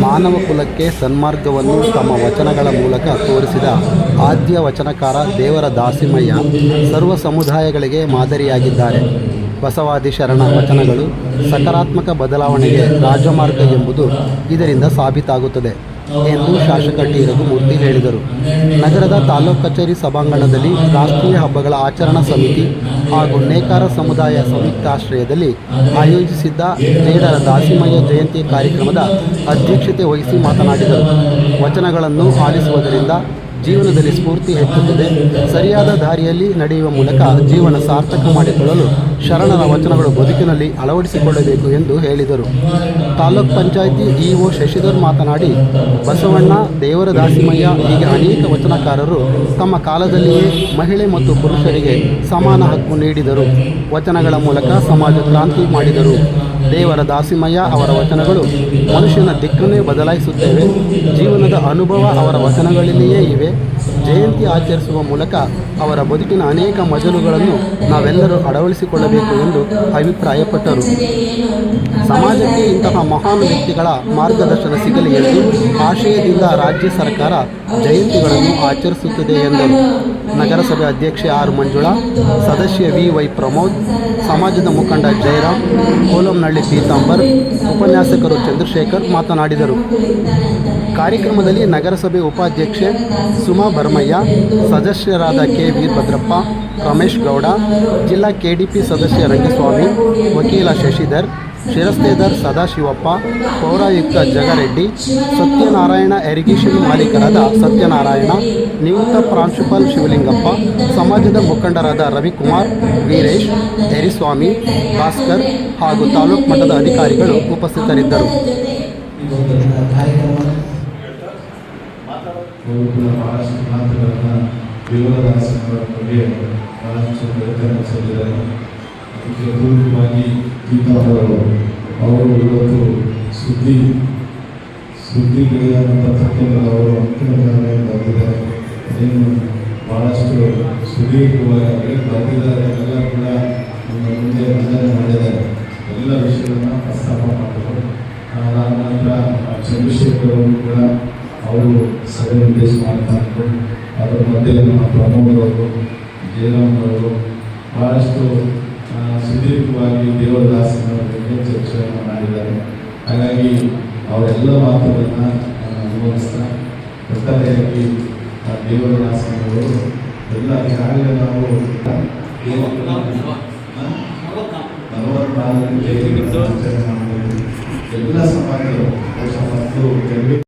ಮಾನವ ಕುಲಕ್ಕೆ ಸನ್ಮಾರ್ಗವನ್ನು ತಮ್ಮ ವಚನಗಳ ಮೂಲಕ ತೋರಿಸಿದ ಆದ್ಯ ವಚನಕಾರ ದೇವರ ದಾಸಿಮಯ್ಯ ಸರ್ವ ಸಮುದಾಯಗಳಿಗೆ ಮಾದರಿಯಾಗಿದ್ದಾರೆ. ಬಸವಾದಿ ಶರಣ ವಚನಗಳು ಸಕಾರಾತ್ಮಕ ಬದಲಾವಣೆಗೆ ರಾಜಮಾರ್ಗ ಎಂಬುದು ಇದರಿಂದ ಸಾಬೀತಾಗುತ್ತದೆ. ಎಂದು ಶಾಸಕ ಟಿ ರಘುಮೂರ್ತಿ ಹೇಳಿದರು. ನಗರದ ತಾಲೂಕು ಕಚೇರಿ ಸಭಾಂಗಣದಲ್ಲಿ ರಾಷ್ಟ್ರೀಯ ಹಬ್ಬಗಳ ಆಚರಣಾ ಸಮಿತಿ ಹಾಗೂ ನೇಕಾರ ಸಮುದಾಯ ಸಂಯುಕ್ತಾಶ್ರಯದಲ್ಲಿ ಆಯೋಜಿಸಿದ್ದ ನೇಡರ ದಾಸಿಮಯ್ಯ ಜಯಂತಿ ಕಾರ್ಯಕ್ರಮದ ಅಧ್ಯಕ್ಷತೆ ವಹಿಸಿ ಮಾತನಾಡಿದರು. ವಚನಗಳನ್ನು ಆಲಿಸುವುದರಿಂದ ಜೀವನದಲ್ಲಿ ಸ್ಫೂರ್ತಿ ಹೆಚ್ಚುತ್ತದೆ. ಸರಿಯಾದ ದಾರಿಯಲ್ಲಿ ನಡೆಯುವ ಮೂಲಕ ಜೀವನ ಸಾರ್ಥಕ ಮಾಡಿಕೊಳ್ಳಲು ಶರಣರ ವಚನಗಳು ಬದುಕಿನಲ್ಲಿ ಅಳವಡಿಸಿಕೊಳ್ಳಬೇಕು ಎಂದು ಹೇಳಿದರು. ತಾಲೂಕ್ ಪಂಚಾಯಿತಿ ಇಒ ಶಶಿಧರ್ ಮಾತನಾಡಿ, ಬಸವಣ್ಣ ದೇವರ ದಾಸಿಮಯ್ಯ ಹೀಗೆ ಅನೇಕ ವಚನಕಾರರು ತಮ್ಮ ಕಾಲದಲ್ಲಿಯೇ ಮಹಿಳೆ ಮತ್ತು ಪುರುಷರಿಗೆ ಸಮಾನ ಹಕ್ಕು ನೀಡಿದರು. ವಚನಗಳ ಮೂಲಕ ಸಮಾಜ ಕ್ರಾಂತಿ ಮಾಡಿದರು. ದೇವರ ದಾಸಿಮಯ್ಯ ಅವರ ವಚನಗಳು. ಮನುಷ್ಯನ ದಿಕ್ಕನ್ನೇ ಬದಲಾಯಿಸುತ್ತೇವೆ. ಜೀವನದ ಅನುಭವ ಅವರ ವಚನಗಳಲ್ಲಿಯೇ ಇವೆ. ಜಯಂತಿ ಆಚರಿಸುವ ಮೂಲಕ ಅವರ ಬದುಕಿನ ಅನೇಕ ಮಜಲುಗಳನ್ನು ನಾವೆಲ್ಲರೂ ಅಳವಡಿಸಿಕೊಳ್ಳಬೇಕು ಎಂದು ಅಭಿಪ್ರಾಯಪಟ್ಟರು. ಸಮಾಜಕ್ಕೆ ಇಂತಹ ಮಹಾನ್ ವ್ಯಕ್ತಿಗಳ ಮಾರ್ಗದರ್ಶನ ಸಿಗಲಿ ಎಂದು ಆಶಯದಿಂದ ರಾಜ್ಯ ಸರ್ಕಾರ ಜಯಂತಿಗಳನ್ನು ಆಚರಿಸುತ್ತಿದೆ ಎಂದರು. ನಗರಸಭೆ ಅಧ್ಯಕ್ಷೆ ಆರ್ ಮಂಜುಳಾ, ಸದಸ್ಯ ವಿ ವೈ ಪ್ರಮೋದ್, ಸಮಾಜದ ಮುಖಂಡ ಜಯರಾಮ್, ಕೋಲಂನಹಳ್ಳಿ ಪೀತಾಂಬರ್, ಉಪನ್ಯಾಸಕರು ಚಂದ್ರಶೇಖರ್ ಮಾತನಾಡಿದರು. ಕಾರ್ಯಕ್ರಮದಲ್ಲಿ ನಗರಸಭೆ ಉಪಾಧ್ಯಕ್ಷೆ ಸುಮಾ ಭರ್ಮಯ್ಯ ಸದಸ್ಯರಾದ ಕೆ ವೀರಭದ್ರಪ್ಪ ರಮೇಶ್ ಗೌಡ, ಜಿಲ್ಲಾ ಕೆಡಿಪಿ ಸದಸ್ಯ ರಂಗಸ್ವಾಮಿ, ವಕೀಲ ಶಶಿಧರ್, ಶಿರಸ್ತೇದಾರ್ ಸದಾಶಿವಪ್ಪ, ಪೌರಾಯುಕ್ತ ಜಗರೆಡ್ಡಿ, ಸತ್ಯನಾರಾಯಣ ಎರಿಗೇಷನ್ ಮಾಲೀಕರಾದ ಸತ್ಯನಾರಾಯಣ, ನಿವೃತ್ತ ಪ್ರಾಂಶುಪಾಲ್ ಶಿವಲಿಂಗಪ್ಪ, ಸಮಾಜದ ಮುಖಂಡರಾದ ರವಿಕುಮಾರ್, ವೀರೇಶ್ ಹೆರಿಸ್ವಾಮಿ ಭಾಸ್ಕರ್ ಹಾಗೂ ತಾಲೂಕು ಮಟ್ಟದ ಅಧಿಕಾರಿಗಳು ಉಪಸ್ಥಿತರಿದ್ದರು. ಕೂಡ ಬಹಳಷ್ಟು ಮಾತುಗಳನ್ನ ದೇವದಾಸನವರ ಬಗ್ಗೆ ಬಹಳಷ್ಟು ಅದಕ್ಕೆ ಅವರು ಇವತ್ತು ಸುದ್ದಿ ಸುದ್ದಿಗಳಿಗೆ ಅಂತ ಪತ್ರಿಕೆಗಳು ಅವರು ಅಂತಿಮವಾಗಿ ಬಂದಿದ್ದಾರೆ. ಅದೇನು ಬಹಳಷ್ಟು ಸುದೀರ್ಘವಾಗಿ ಬರೆದಿದ್ದಾರೆ ಎಲ್ಲ ಕೂಡ ನಮ್ಮ ಮುಂದೆ ಮಂಡನೆ ಮಾಡಿದ್ದಾರೆ. ಎಲ್ಲ ವಿಷಯಗಳನ್ನ ಪ್ರಸ್ತಾಪ ಮಾಡಿದರು. ಅದಾದ ನಂತರ ಚಂದ್ರಶೇಖರ್ ಕೂಡ ಅವರು ಸಭೆ ಉದ್ದೇಶ ಮಾತನಾಡಿದರು ಅದರ ಮಧ್ಯೆ ನಮ್ಮ ಪ್ರಮೋದವರು ಅವರು ಭಾಳಷ್ಟು ಸುದೀರ್ಘವಾಗಿ ದೇವದಾಸನ ಬಗ್ಗೆ ಚರ್ಚೆಯನ್ನು ಮಾಡಿದ್ದಾರೆ. ಹಾಗಾಗಿ ಅವರೆಲ್ಲ ಮಾತುಗಳನ್ನು ವಿವರಿಸ್ತಾ ಒಟ್ಟಾರೆಯಾಗಿ, ಆ, ದೇವದಾಸನವರು ಎಲ್ಲ ಈಗಾಗಲೇ ನಾವು ನಲವತ್ನಾಲ್ಕು ಎಲ್ಲ ಸಮಾಜಗಳು